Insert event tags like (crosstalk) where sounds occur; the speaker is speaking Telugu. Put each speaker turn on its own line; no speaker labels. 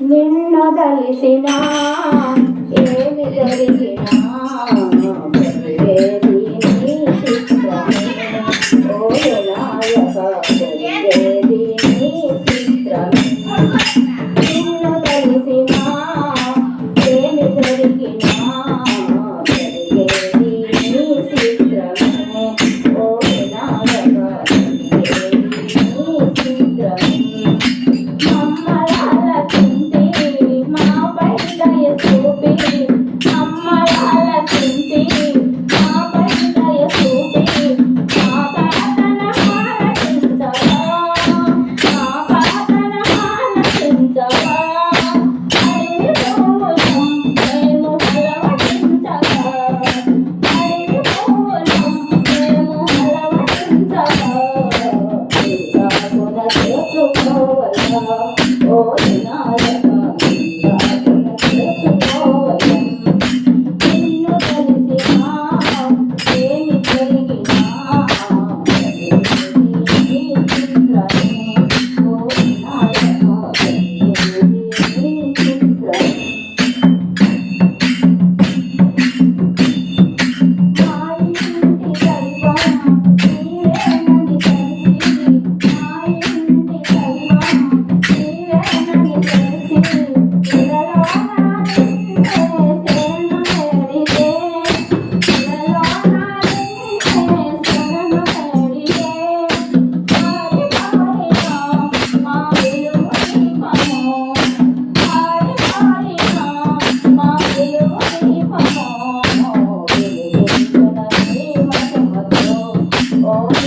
నిన్ను కలిసిన ఏమి జరిగినా (laughs) ఓ como Oh,